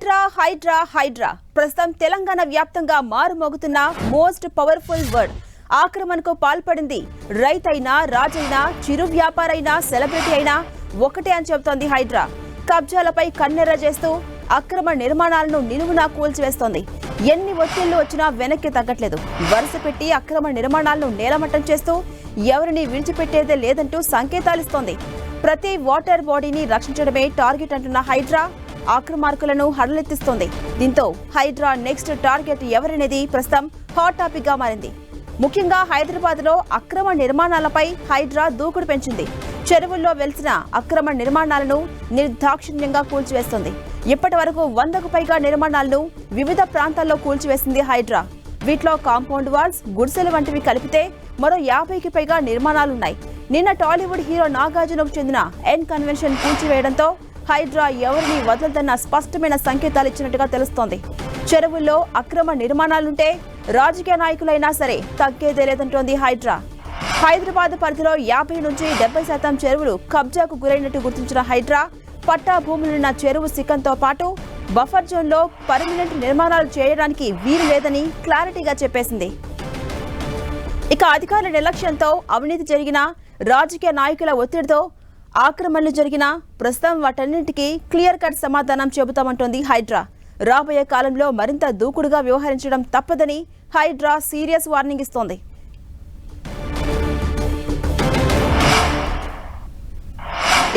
హైడ్రా హైడ్రా హైడ్రా. ప్రస్తుతం తెలంగాణ వ్యాప్తంగా మారుమోగుతున్న most powerful word. ఆక్రమణకు పాల్పడింది రైతైనా రాజైనా చిరు వ్యాపారైనా సెలబ్రిటీ అయినా ఒకటే అని చెబుతోంది హైడ్రా. కబ్జాలపై కన్నెర్ర చేస్తూ అక్రమ నిర్మాణాలను నిలువునా కూల్చివేస్తోంది. ఎన్ని ఒత్తిళ్ళు వచ్చినా వెనక్కి తగ్గట్లేదు. వరుస పెట్టి అక్రమ నిర్మాణాలను నేలమట్టం చేస్తూ ఎవరిని విడిచిపెట్టేదే లేదంటూ సంకేతాలిస్తోంది ప్రతి వాటర్ బాడీని రక్షించడమే టార్గెట్ అంటున్న హైడ్రా. ఆక్రమార్కులను హడలెత్తిస్తోంది. దీంతో హైడ్రా నెక్స్ట్ టార్గెట్ ఎవరనేది ప్రస్తుతం హాట్ టాపిక్గా మారింది. ముఖ్యంగా హైదరాబాద్లో అక్రమ నిర్మాణాలపై హైడ్రా దూకుడు పెంచింది. చెరువుల్లో వెలిసిన అక్రమ నిర్మాణాలను నిర్దాక్షిణ్యంగా కూల్చివేస్తుంది. ఇప్పటి వరకు వందకు పైగా నిర్మాణాలను వివిధ ప్రాంతాల్లో కూల్చివేసింది హైడ్రా. వీటిలో కాంపౌండ్ వాల్స్ గుడిసెలు వంటివి కలిపితే మరో యాభైకి పైగా నిర్మాణాలున్నాయి. నిన్న టాలీవుడ్ హీరో నాగార్జునకు చెందిన ఎన్ కన్వెన్షన్ కూల్చివేయడంతో హైడ్రా ఎవరిని వదలదన్న స్పష్టమైన సంకేతాలు ఇచ్చినట్టుగా తెలుస్తోంది. చెరువుల్లో అక్రమ నిర్మాణాలుంటే రాజకీయ నాయకులైనా సరే తగ్గేదే లేదంటోంది హైడ్రా. హైదరాబాద్ పరిధిలో యాభై నుంచి డెబ్బై శాతం చెరువులు కబ్జాకు గురైనట్టు గుర్తించిన హైడ్రా పట్టా భూములున్న చెరువు సిక్కంతో పాటు బఫర్ జోన్లో పర్మనెంట్ నిర్మాణాలు చేయడానికి వీలు లేదని క్లారిటీగా చెప్పేసింది. ఇక అధికారుల నిర్లక్ష్యంతో అవినీతి జరిగిన రాజకీయ నాయకుల ఒత్తిడితో ఆక్రమణలు జరిగిన ప్రస్తుతం వాటన్నింటికీ క్లియర్ కట్ సమాధానం చెబుతామంటోంది హైడ్రా. రాబోయే కాలంలో మరింత దూకుడుగా వ్యవహరించడం తప్పదని హైడ్రా సీరియస్ వార్నింగ్ ఇస్తోంది.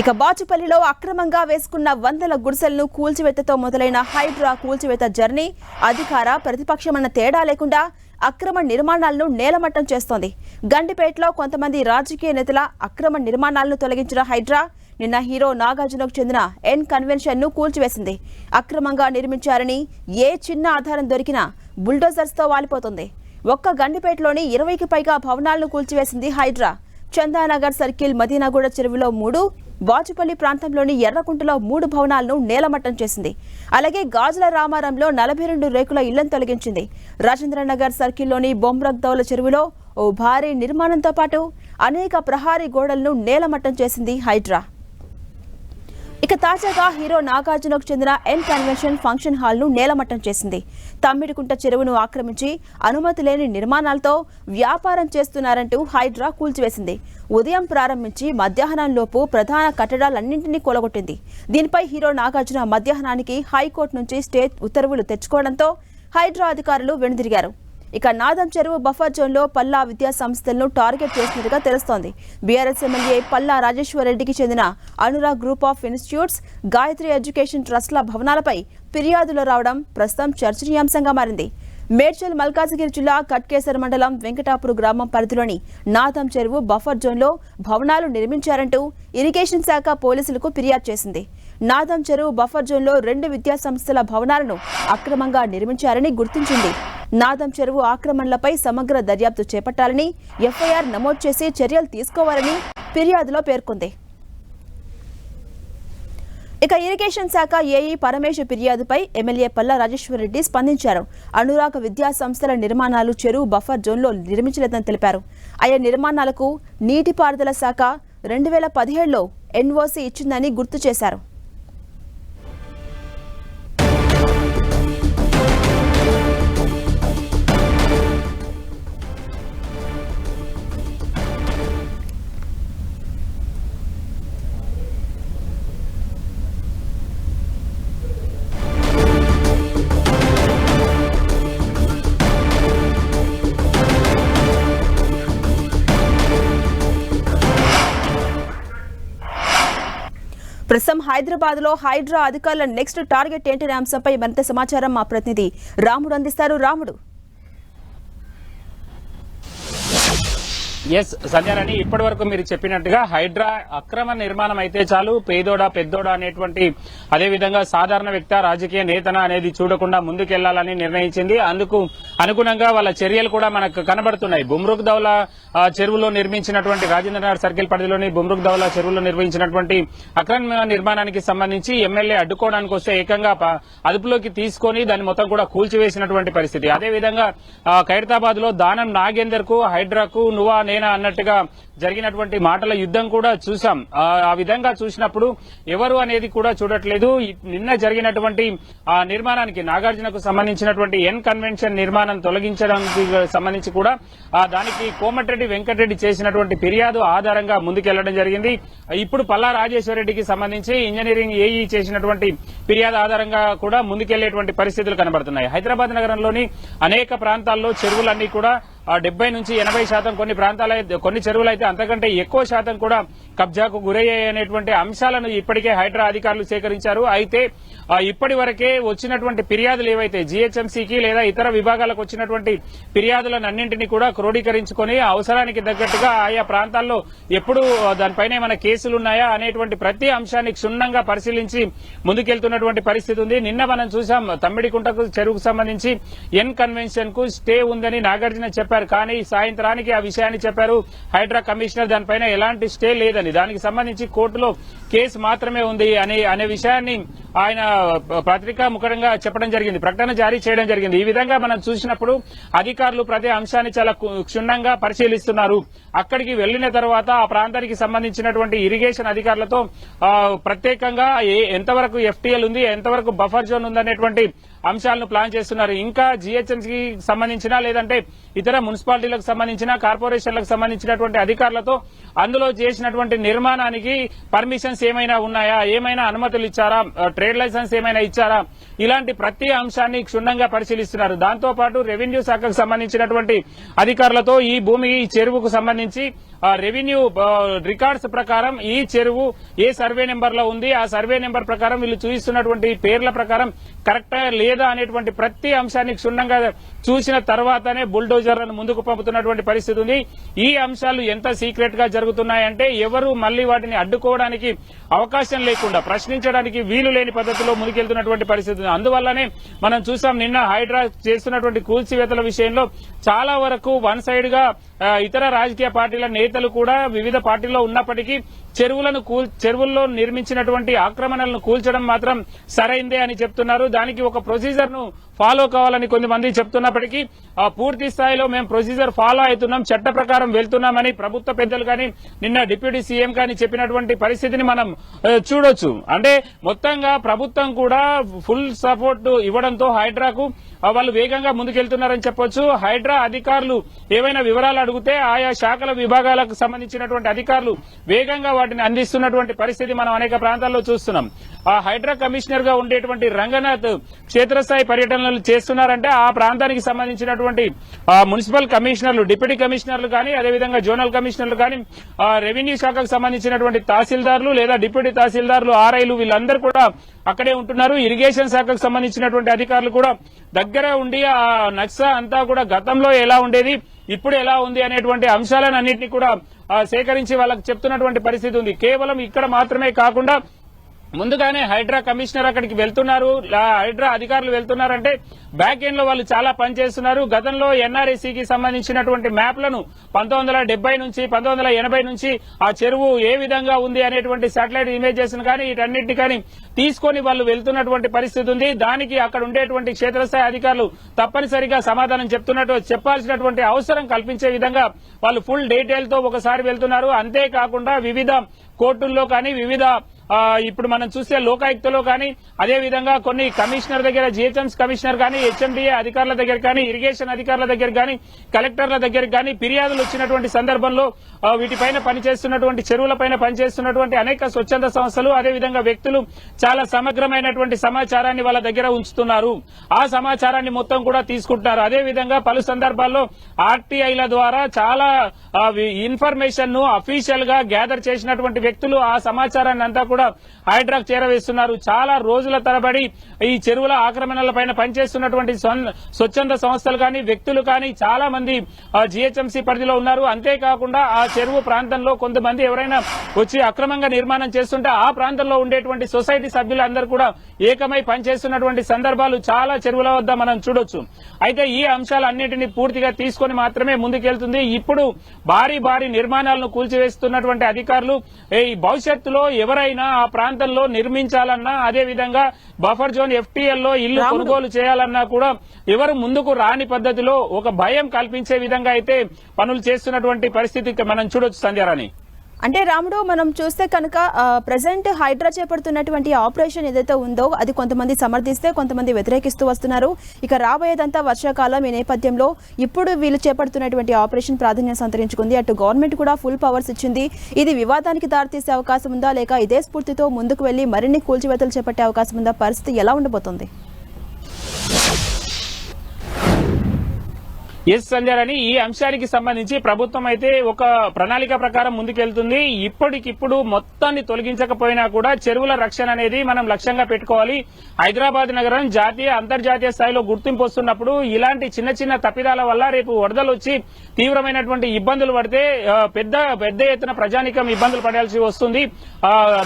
ఇక బాచుపల్లిలో అక్రమంగా వేసుకున్న వందల గుడిసెలను కూల్చివేతతో మొదలైన హైడ్రా కూల్చివేత జర్నీ అధికార ప్రతిపక్షమన్న తేడా లేకుండా అక్రమ నిర్మాణాలను నేలమట్టం చేస్తోంది. గండిపేటలో కొంతమంది రాజకీయ నేతల అక్రమ నిర్మాణాలను తొలగించిన హైడ్రా నిన్న హీరో నాగార్జునకు చెందిన ఎన్ కన్వెన్షన్ను కూల్చివేసింది. అక్రమంగా నిర్మించారని ఏ చిన్న ఆధారం దొరికినా బుల్డోజర్స్తో వాలిపోతుంది. ఒక్క గండిపేటలోని ఇరవైకి పైగా భవనాలను కూల్చివేసింది హైడ్రా. చందానగర్ సర్కిల్ మదీనాగూడ చెరువులో మూడు బాచుపల్లి ప్రాంతంలోని ఎర్రకుంటలో మూడు భవనాలను నేలమట్టం చేసింది. అలాగే గాజుల రామారంలో నలభై రెండు రేకుల ఇళ్ళను తొలగించింది. రాజేంద్రనగర్ సర్కిల్లోని బొమ్రగ్దౌల చెరువులో ఓ భారీ నిర్మాణంతో పాటు అనేక ప్రహారీ గోడలను నేలమట్టం చేసింది హైడ్రా. ఇక తాజాగా హీరో నాగార్జునకు చెందిన ఎన్ కన్వెన్షన్ ఫంక్షన్ హాల్ను నేలమట్టం చేసింది. తమ్మిడికుంట చెరువును ఆక్రమించి అనుమతి లేని నిర్మాణాలతో వ్యాపారం చేస్తున్నారంటూ హైడ్రా కూల్చివేసింది. ఉదయం ప్రారంభించి మధ్యాహ్నంలోపు ప్రధాన కట్టడాలన్నింటినీ కూలగొట్టింది. దీనిపై హీరో నాగార్జున మధ్యాహ్నానికి హైకోర్టు నుంచి స్టే ఉత్తర్వులు తెచ్చుకోవడంతో హైడ్రా అధికారులు వెనుదిరిగారు. ఇక నాదం చెరువు బఫర్ జోన్లో పల్లా విద్యా సంస్థలను టార్గెట్ చేసినట్టుగా తెలుస్తోంది. బీఆర్ఎస్ ఎమ్మెల్యే పల్లా రాజేశ్వర్ రెడ్డికి చెందిన Anurag group of institutes Gayatri education ట్రస్ట్ల భవనాలపై ఫిర్యాదులు రావడం ప్రస్తుతం చర్చనీయాంశంగా మారింది. మేడ్చల్ మల్కాజగిరి జిల్లా కట్కేసర్ మండలం వెంకటాపురం గ్రామం పరిధిలోని నాథం చెరువు బఫర్ జోన్లో భవనాలు నిర్మించారంటూ ఇరిగేషన్ శాఖ పోలీసులకు ఫిర్యాదు చేసింది. నాదం చెరువు బఫర్ జోన్లో రెండు విద్యాసంస్థల భవనాలను అక్రమంగా నిర్మించారని గుర్తించింది. నాదం చెరువు ఆక్రమణలపై సమగ్ర దర్యాప్తు చేపట్టాలని ఎఫ్ఐఆర్ నమోదు చేసి చర్యలు తీసుకోవాలని ఫిర్యాదులో పేర్కొంది. ఇక ఇరిగేషన్ శాఖ ఏఈ పరమేశ్ ఫిర్యాదుపై ఎమ్మెల్యే పల్లా రెడ్డి స్పందించారు. అనురాగ విద్యా సంస్థల నిర్మాణాలు చెరువు బఫర్ జోన్లో నిర్మించలేదని తెలిపారు. ఆయా నిర్మాణాలకు నీటిపారుదల శాఖ రెండు వేల పదిహేడులో ఎన్ఓసి ఇచ్చిందని గుర్తు చేశారు. ప్రస్తుతం హైదరాబాద్లో హైడ్రా అధికారుల నెక్స్ట్ టార్గెట్ ఏంటనే అంశంపై మరింత సమాచారం మా ప్రతినిధి రాముడు అందిస్తారు. రాముడు. ఎస్ సంజయనని ఇప్పటి వరకు మీరు చెప్పినట్టుగా హైడ్రా అక్రమ నిర్మాణం అయితే చాలు. పేదోడా పెద్దోడా అనేటువంటి అదే విధంగా సాధారణ వ్యక్త రాజకీయ నేతన అనేది చూడకుండా ముందుకెళ్ళాలని నిర్ణయించింది. అందుకు అనుగుణంగా వాళ్ళ చర్యలు కూడా మనకు కనబడుతున్నాయి. బుమ్రుక్ దౌలా చెరువులో నిర్మించినటువంటి రాజేంద్రనగర్ సర్కిల్ పరిధిలోని బుమ్రుక్ దౌలా చెరువులో నిర్మించినటువంటి అక్రమ నిర్మాణానికి సంబంధించి ఎమ్మెల్యే అడ్డుకోవడానికి వస్తే ఏకంగా అదుపులోకి తీసుకొని దాన్ని మొత్తం కూడా కూల్చివేసినటువంటి పరిస్థితి. అదేవిధంగా ఖైరతాబాద్లో దానం నాగేందర్కు హైడ్రాకు నువా అనే అన్నట్టుగా జరిగినటువంటి మాటల యుద్ధం కూడా చూసాం ఆ విధంగా చూసినప్పుడు ఎవరు అనేది కూడా చూడట్లేదు. నిన్న జరిగినటువంటి ఆ నిర్మాణానికి నాగార్జునకు సంబంధించినటువంటి ఎన్ కన్వెన్షన్ నిర్మాణం తొలగించడానికి సంబంధించి కూడా ఆ దానికి కోమటిరెడ్డి వెంకటరెడ్డి చేసినటువంటి ఫిర్యాదు ఆధారంగా ముందుకెళ్ళడం జరిగింది. ఇప్పుడు పల్లా రాజేశ్వరరెడ్డికి సంబంధించి ఇంజనీరింగ్ ఏఈ చేసినటువంటి ఫిర్యాదు ఆధారంగా కూడా ముందుకెళ్ళేటువంటి పరిస్థితులు కనబడుతున్నాయి. హైదరాబాద్ నగరంలోని అనేక ప్రాంతాల్లో చెరువులన్నీ కూడా డెబ్బై నుంచి ఎనభై శాతం కొన్ని ప్రాంతాల కొన్ని చెరువులు అయితే అంతకంటే ఎక్కువ శాతం కూడా కబ్జాకు గురయ్యాయి అనేటువంటి అంశాలను ఇప్పటికే హైడ్రా అధికారులు సేకరించారు. అయితే ఇప్పటి వరకే వచ్చినటువంటి ఫిర్యాదులు ఏవైతే జీహెచ్ఎంసీకి లేదా ఇతర విభాగాలకు వచ్చినటువంటి ఫిర్యాదులను అన్నింటినీ కూడా క్రోడీకరించుకొని అవసరానికి తగ్గట్టుగా ఆయా ప్రాంతాల్లో ఎప్పుడు దానిపైన ఏమైనా కేసులు ఉన్నాయా అనేటువంటి ప్రతి అంశాన్ని క్షుణ్ణంగా పరిశీలించి ముందుకెళ్తున్నటువంటి పరిస్థితి ఉంది. నిన్న మనం చూసాం తమ్మిడికుంటకు చెరువుకు సంబంధించి ఎన్ కన్వెన్షన్కు స్టే ఉందని నాగార్జున చెప్పారు. కానీ సాయంత్రానికి ఆ విషయాన్ని చెప్పారు హైడ్రా కమిషనర్. దానిపైన ఎలాంటి స్టే లేదని. దానికి సంబంధించి కోర్టులో కేసు మాత్రమే ఉంది అనే అనే విషయాన్ని ఆయన పత్రికా ముఖంగా చెప్పడం జరిగింది. ప్రకటన జారీ చేయడం జరిగింది. ఈ విధంగా మనం చూసినప్పుడు అధికారులు ప్రతి అంశాన్ని చాలా క్షుణ్ణంగా పరిశీలిస్తున్నారు. అక్కడికి వెళ్ళిన తర్వాత ఆ ప్రాంతానికి సంబంధించినటువంటి ఇరిగేషన్ అధికారులతో ప్రత్యేకంగా ఎంతవరకు ఎఫ్టీఎల్ ఉంది ఎంతవరకు బఫర్ జోన్ ఉందనేటువంటి అంశాలను ప్లాన్ చేస్తున్నారు. ఇంకా జిహెచ్ఎంసీకి సంబంధించిన లేదంటే ఇతర మున్సిపాలిటీలకు సంబంధించిన కార్పొరేషన్లకు సంబంధించినటువంటి అధికారులతో అందులో చేసినటువంటి నిర్మాణానికి పర్మిషన్స్ ఏమైనా ఉన్నాయా? ఏమైనా అనుమతులు ఇచ్చారా? ట్రేడ్ లైసెన్స్ ఏమైనా ఇచ్చారా? ఇలాంటి ప్రతి అంశాన్ని క్షుణ్ణంగా పరిశీలిస్తున్నారు. దాంతో పాటు రెవెన్యూ శాఖకు సంబంధించినటువంటి అధికారులతో ఈ భూమి ఈ చెరువుకు సంబంధించి రెవెన్యూ రికార్డ్స్ ప్రకారం ఈ చెరువు ఏ సర్వే నెంబర్లో ఉంది ఆ సర్వే నెంబర్ ప్రకారం వీళ్ళు చూపిస్తున్నటువంటి పేర్ల ప్రకారం కరెక్టా లేదా అనేటువంటి ప్రతి అంశాన్ని క్షుణ్ణంగా చూసిన తర్వాతనే బుల్డోజర్లను ముందుకు పంపుతున్నటువంటి పరిస్థితి ఉంది. ఈ అంశాలు ఎంత సీక్రెట్గా జరుగుతున్నాయంటే ఎవరు మళ్ళీ వాటిని అడ్డుకోవడానికి అవకాశం లేకుండా ప్రశ్నించడానికి వీలు లేని పద్ధతిలో ముందుకెళ్తున్నటువంటి పరిస్థితి ఉంది. అందువల్లనే మనం చూసాం నిన్న హైడ్రా చేస్తున్నటువంటి కూల్చివేతల విషయంలో చాలా వరకు వన్ సైడ్గా ఇతర రాజకీయ పార్టీల నేతలు కూడా వివిధ పార్టీల్లో ఉన్నప్పటికీ చెరువులను కూల్ చెరువుల్లో నిర్మించినటువంటి ఆక్రమణలను కూల్చడం మాత్రం సరైందే అని చెప్తున్నారు. దానికి ఒక ప్రొసీజర్ను ఫాలో కావాలని కొంతమంది చెప్తున్నప్పటికీ ఆ పూర్తి స్థాయిలో మేము ప్రొసీజర్ ఫాలో అవుతున్నాం చట్ట ప్రకారం వెళ్తున్నామని ప్రభుత్వ పెద్దలు కానీ నిన్న డిప్యూటీ సీఎం కానీ చెప్పినటువంటి పరిస్థితిని మనం చూడొచ్చు. అంటే మొత్తంగా ప్రభుత్వం కూడా ఫుల్ సపోర్ట్ ఇవ్వడంతో హైడ్రాకు వాళ్ళు వేగంగా ముందుకెళ్తున్నారని చెప్పొచ్చు. హైడ్రా అధికారులు ఏవైనా వివరాలు అడిగితే ఆయా శాఖల విభాగాలకు సంబంధించినటువంటి అధికారులు వేగంగా వాటిని అందిస్తున్నటువంటి పరిస్థితి మనం అనేక ప్రాంతాల్లో చూస్తున్నాం. ఆ హైడ్రా కమిషనర్గా ఉండేటువంటి రంగనాథ్ క్షేత్రస్థాయి పర్యటన పర్యటనలు చేస్తున్నారంటే ఆ ప్రాంతానికి సంబంధించినటువంటి మున్సిపల్ కమిషనర్లు డిప్యూటీ కమిషనర్లు కానీ అదేవిధంగా జోనల్ కమిషనర్లు కానీ రెవెన్యూ శాఖకు సంబంధించినటువంటి తహసీల్దార్లు లేదా డిప్యూటీ తహసీల్దార్లు ఆర్ఐలు వీళ్ళందరూ కూడా అక్కడే ఉంటున్నారు. ఇరిగేషన్ శాఖకు సంబంధించినటువంటి అధికారులు కూడా దగ్గర ఉండి ఆ నక్సా అంతా కూడా గతంలో ఎలా ఉండేది ఇప్పుడు ఎలా ఉంది అనేటువంటి అంశాలను అన్నింటినీ కూడా సేకరించి వాళ్ళకి చెప్తున్నటువంటి పరిస్థితి ఉంది. కేవలం ఇక్కడ మాత్రమే కాకుండా ముందుగానే హైడ్రా కమిషనర్ అక్కడికి వెళ్తున్నారు. హైడ్రా అధికారులు వెళ్తున్నారంటే బ్యాక్ ఎండ్లో వాళ్ళు చాలా పనిచేస్తున్నారు గతంలో ఎన్ఆర్ఎస్సికి సంబంధించినటువంటి మ్యాప్లను పంతొమ్మిది వందల డెబ్బై నుంచి పంతొమ్మిది వందల ఎనభై నుంచి ఆ చెరువు ఏ విధంగా ఉంది అనేటువంటి శాటిలైట్ ఇమేజెస్ కానీ వీటన్నిటిని కానీ తీసుకొని వాళ్ళు వెళ్తున్నటువంటి పరిస్థితి ఉంది. దానికి అక్కడ ఉండేటువంటి క్షేత్రస్థాయి అధికారులు తప్పనిసరిగా సమాధానం చెప్తున్నట్టు చెప్పాల్సినటువంటి అవసరం కల్పించే విధంగా వాళ్ళు ఫుల్ డీటెయిల్తో ఒకసారి వెళ్తున్నారు. అంతేకాకుండా వివిధ కోర్టుల్లో కానీ వివిధ ఇప్పుడు మనం చూస్తే లోకాయుక్తలో కానీ అదే విధంగా కొన్ని కమిషనర్ దగ్గర జిహెచ్ఎంస్ కమిషనర్ కానీ హెచ్ఎండిఏ అధికారుల దగ్గర కానీ ఇరిగేషన్ అధికారుల దగ్గర కానీ కలెక్టర్ల దగ్గర కానీ ఫిర్యాదులు వచ్చినటువంటి సందర్భంలో వీటిపైన పనిచేస్తున్నటువంటి చెరువులపైన పనిచేస్తున్నటువంటి అనేక స్వచ్ఛంద సంస్థలు అదే విధంగా వ్యక్తులు చాలా సమగ్రమైనటువంటి సమాచారాన్ని వాళ్ళ దగ్గర ఉంచుతున్నారు. ఆ సమాచారాన్ని మొత్తం కూడా తీసుకుంటున్నారు. అదే విధంగా పలు సందర్భాల్లో ఆర్టీఐల ద్వారా చాలా ఇన్ఫర్మేషన్ను అఫీషియల్గా గ్యాదర్ చేసినటువంటి వ్యక్తులు ఆ సమాచారాన్ని అంతా కూడా హైడ్రాక్ చేరవేస్తున్నారు. చాలా రోజుల తరబడి ఈ చెరువుల ఆక్రమణలపైన పనిచేస్తున్నటువంటి స్వచ్ఛంద సంస్థలు కానీ వ్యక్తులు కానీ చాలా మంది జిహెచ్ఎంసీ పరిధిలో ఉన్నారు. అంతేకాకుండా ఆ చెరువు ప్రాంతంలో కొంతమంది ఎవరైనా వచ్చి అక్రమంగా నిర్మాణం చేస్తుంటే ఆ ప్రాంతంలో ఉండేటువంటి సొసైటీ సభ్యులందరూ కూడా ఏకమై పనిచేస్తున్నటువంటి సందర్భాలు చాలా చెరువుల వద్ద మనం చూడొచ్చు. అయితే ఈ అంశాలన్నింటినీ పూర్తిగా తీసుకొని మాత్రమే ముందుకెళ్తుంది. ఇప్పుడు భారీ భారీ నిర్మాణాలను కూల్చివేస్తున్నటువంటి అధికారులు ఈ భవిష్యత్తులో ఎవరైనా తవ్వాలన్నా ఆ ప్రాంతంలో నిర్మించాలన్నా అదే విధంగా బఫర్ జోన్ ఎఫ్టీఎల్లో ఇల్లు. కొనుగోలు చేయాలన్నా కూడా ఎవరు ముందుకు రాని పద్ధతిలో ఒక భయం కల్పించే విధంగా అయితే పనులు చేస్తున్నటువంటి పరిస్థితి మనం చూడొచ్చు సంధ్యారాణి అంటే రాముడు మనం చూస్తే కనుక ప్రజెంట్ హైడ్రా చేపడుతున్నటువంటి ఆపరేషన్ ఏదైతే ఉందో అది కొంతమంది సమర్థిస్తే కొంతమంది వ్యతిరేకిస్తూ వస్తున్నారు. ఇక రాబోయేదంతా వర్షాకాలం ఈ నేపథ్యంలో ఇప్పుడు వీళ్ళు చేపడుతున్నటువంటి ఆపరేషన్ ప్రాధాన్యం సంతరించుకుంది. అటు గవర్నమెంట్ కూడా ఫుల్ పవర్స్ ఇచ్చింది. ఇది వివాదానికి దారితీసే అవకాశం ఉందా? లేక ఇదే స్ఫూర్తితో ముందుకు వెళ్ళి మరిన్ని కూల్చివేతలు చేపట్టే అవకాశం ఉందా? పరిస్థితి ఎలా ఉండబోతోంది? ఎస్ సంధ్యారాణి ఈ అంశానికి సంబంధించి ప్రభుత్వం అయితే ఒక ప్రణాళిక ప్రకారం ముందుకెళ్తుంది. ఇప్పటికిప్పుడు మొత్తాన్ని తొలగించకపోయినా కూడా చెరువుల రక్షణ అనేది మనం లక్ష్యంగా పెట్టుకోవాలి. హైదరాబాద్ నగరం జాతీయ అంతర్జాతీయ స్థాయిలో గుర్తింపు వస్తున్నప్పుడు ఇలాంటి చిన్న చిన్న తప్పిదాల వల్ల రేపు వరదలు వచ్చి తీవ్రమైనటువంటి ఇబ్బందులు పడితే పెద్ద పెద్ద ఎత్తున ప్రజానికం ఇబ్బందులు పడాల్సి వస్తుంది.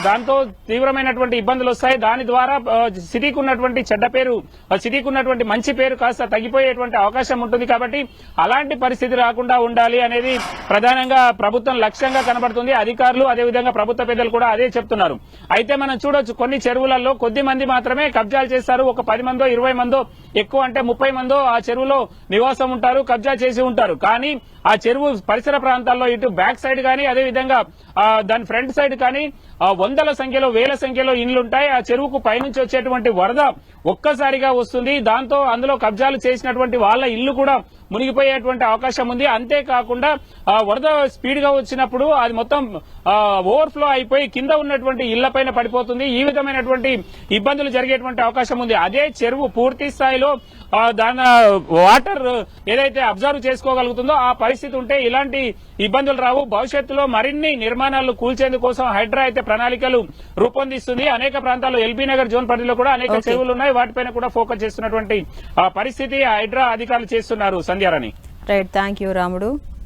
దాంతో తీవ్రమైనటువంటి ఇబ్బందులు వస్తాయి. దాని ద్వారా సిటీకి ఉన్నటువంటి చెడ్డ పేరు సిటీకి ఉన్నటువంటి మంచి పేరు కాస్త తగ్గిపోయేటువంటి అవకాశం ఉంటుంది కాబట్టి అలాంటి పరిస్థితి రాకుండా ఉండాలి అనేది ప్రధానంగా ప్రభుత్వం లక్ష్యంగా కనబడుతుంది. అధికారులు అదేవిధంగా ప్రభుత్వ పెద్దలు కూడా అదే చెప్తున్నారు. అయితే మనం చూడొచ్చు కొన్ని చెరువులలో కొద్ది మంది మాత్రమే కబ్జాలు చేస్తారు ఒక పది మందో ఇరవై మందో ఎక్కువ అంటే ముప్పై మందో ఆ చెరువులో నివాసం ఉంటారు కబ్జా చేసి ఉంటారు. కానీ ఆ చెరువు పరిసర ప్రాంతాల్లో ఇటు బ్యాక్ సైడ్ కానీ అదే విధంగా దాని ఫ్రంట్ సైడ్ కానీ వందల సంఖ్యలో వేల సంఖ్యలో ఇండ్లుంటాయి ఆ చెరువుకు పైనుంచి వచ్చేటువంటి వరద ఒక్కసారిగా వస్తుంది. దాంతో అందులో కబ్జాలు చేసినటువంటి వాళ్ళ ఇల్లు కూడా మునిగిపోయేటువంటి అవకాశం ఉంది. అంతేకాకుండా వరద స్పీడ్గా వచ్చినప్పుడు అది మొత్తం ఓవర్ఫ్లో అయిపోయి కింద ఉన్నటువంటి ఇళ్ళ పైన పడిపోతుంది. ఈ విధమైనటువంటి ఇబ్బందులు జరిగేటువంటి అవకాశం ఉంది. అదే చెరువు పూర్తి స్థాయిలో దాని వాటర్ ఏదైతే అబ్జర్వ్ చేసుకోగలుగుతుందో ఆ పరిస్థితి ఉంటే ఇలాంటి ఇబ్బందులు రావు. భవిష్యత్తులో మరిన్ని నిర్మాణాలు కూల్చేందుకోసం హైడ్రా అయితే ప్రణాళికలు రూపొందిస్తుంది. అనేక ప్రాంతాల్లో ఎల్బీ నగర్ జోన్ పరిధిలో కూడా అనేక. చెరువులు ఉన్నాయి. వాటిపైన కూడా ఫోకస్ చేస్తున్నటువంటి పరిస్థితి హైడ్రా అధికారులు చేస్తున్నారు. సంధ్యారాణి. రైట్ థ్యాంక్ రాముడు.